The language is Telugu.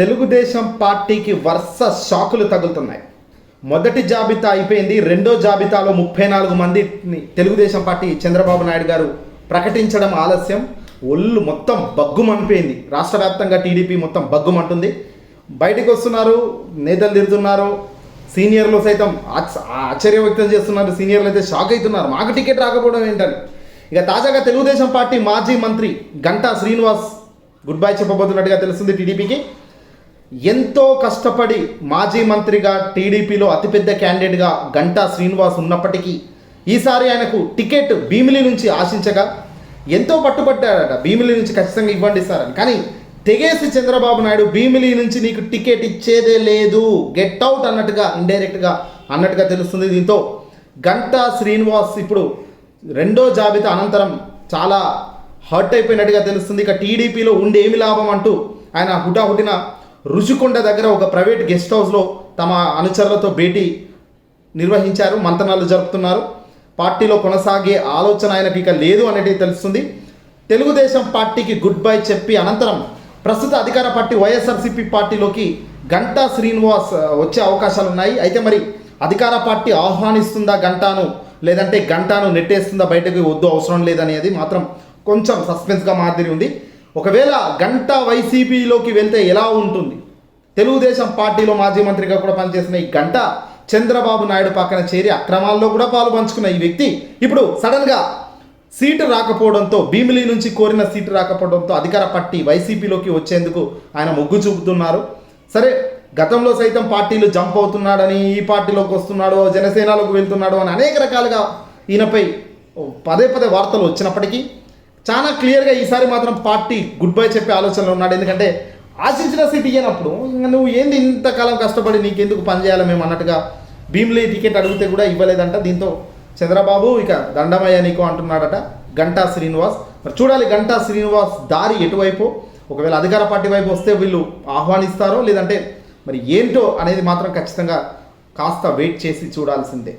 తెలుగుదేశం పార్టీకి వరుస షాకులు తగులుతున్నాయి. మొదటి జాబితా అయిపోయింది రెండో జాబితాలో ముప్పై నాలుగు మంది తెలుగుదేశం పార్టీ చంద్రబాబు నాయుడు గారు ప్రకటించడం ఆలస్యం. ఒళ్ళు మొత్తం బగ్గుమనిపోయింది. రాష్ట్ర వ్యాప్తంగా టీడీపీ మొత్తం బగ్గుమంటుంది. బయటకు వస్తున్నారు నేతలు తిరుగుతున్నారు సీనియర్లు సైతం ఆశ్చర్యం వ్యక్తం చేస్తున్నారు సీనియర్లు అయితే షాక్ అవుతున్నారు. మాకు టికెట్ రాకపోవడం ఏంటని. ఇక తాజాగా తెలుగుదేశం పార్టీ మాజీ మంత్రి గంటా శ్రీనివాస్ గుడ్ బై చెప్పబోతున్నట్టుగా తెలుస్తుంది టీడీపీకి. ఎంతో కష్టపడి మాజీ మంత్రిగా టీడీపీలో అతిపెద్ద క్యాండిడేట్గా గంటా శ్రీనివాస్ ఉన్నప్పటికీ ఈసారి ఆయనకు టికెట్ భీమిలి నుంచి ఆశించగా ఎంతో పట్టుబట్టాడట భీమిలి నుంచి ఖచ్చితంగా ఇవ్వండి సార్ అని. కానీ తెగేసి చంద్రబాబు నాయుడు భీమిలి నుంచి నీకు టికెట్ ఇచ్చేదే లేదు. గెట్ అవుట్ అన్నట్టుగా ఇండైరెక్ట్గా అన్నట్టుగా తెలుస్తుంది దీంతో గంటా శ్రీనివాస్ ఇప్పుడు రెండో జాబితా అనంతరం చాలా హర్ట్ అయిపోయినట్టుగా తెలుస్తుంది. ఇక టీడీపీలో ఉండి ఏమి లాభం అంటూ ఆయన హుటాహుటిన రుచికొండ దగ్గర ఒక ప్రైవేట్ గెస్ట్ హౌస్లో తమ అనుచరులతో భేటీ నిర్వహించారు మంతనాలు జరుపుతున్నారు. పార్టీలో కొనసాగే ఆలోచన ఆయనకు ఇక లేదు అనేది తెలుస్తుంది. తెలుగుదేశం పార్టీకి గుడ్ బై చెప్పి అనంతరం ప్రస్తుత అధికార పార్టీ వైఎస్ఆర్సీపీ పార్టీలోకి గంటా శ్రీనివాస్ వచ్చే అవకాశాలు ఉన్నాయి అయితే మరి అధికార పార్టీ ఆహ్వానిస్తుందా గంటాను లేదంటే గంటాను నెట్టేస్తుందా బయటకు వద్దు అవసరం లేదనేది మాత్రం కొంచెం సస్పెన్స్గా మాదిరి ఉంది. ఒకవేళ గంట వైసీపీలోకి వెళ్తే ఎలా ఉంటుంది? తెలుగుదేశం పార్టీలో మాజీ మంత్రిగా కూడా పనిచేసిన ఈ గంట చంద్రబాబు నాయుడు పక్కన చేరి అక్రమాల్లో కూడా పాలు పంచుకున్న ఈ వ్యక్తి ఇప్పుడు సడన్గా సీటు రాకపోవడంతో భీమిలి నుంచి కోరిన సీటు రాకపోవడంతో అధికార పార్టీ వైసీపీలోకి వచ్చేందుకు ఆయన మొగ్గు చూపుతున్నారు. సరే గతంలో సైతం పార్టీలు జంప్ అవుతున్నాడని ఈ పార్టీలోకి వస్తున్నాడు జనసేనలోకి వెళ్తున్నాడు అని అనేక రకాలుగా ఈయనపై పదే పదే వార్తలు వచ్చినప్పటికీ చాలా క్లియర్గా ఈసారి మాత్రం పార్టీ గుడ్ బై చెప్పే ఆలోచనలో ఉన్నాడు. ఎందుకంటే ఆశించిన సీట్ ఇయ్యనప్పుడు ఇంకా నువ్వు ఏంది ఇంతకాలం కష్టపడి నీకెందుకు పనిచేయాలి మేము అన్నట్టుగా భీమ్లీ టికెట్ అడిగితే కూడా ఇవ్వలేదంట. దీంతో చంద్రబాబు ఇక దండమయ్య నీకు అంటున్నాడట. గంటా శ్రీనివాస్. మరి చూడాలి గంటా శ్రీనివాస్ దారి ఎటువైపు? ఒకవేళ అధికార పార్టీ వైపు వస్తే వీళ్ళు ఆహ్వానిస్తారో లేదంటే మరి ఏంటో అనేది మాత్రం ఖచ్చితంగా కాస్త వెయిట్ చేసి చూడాల్సిందే.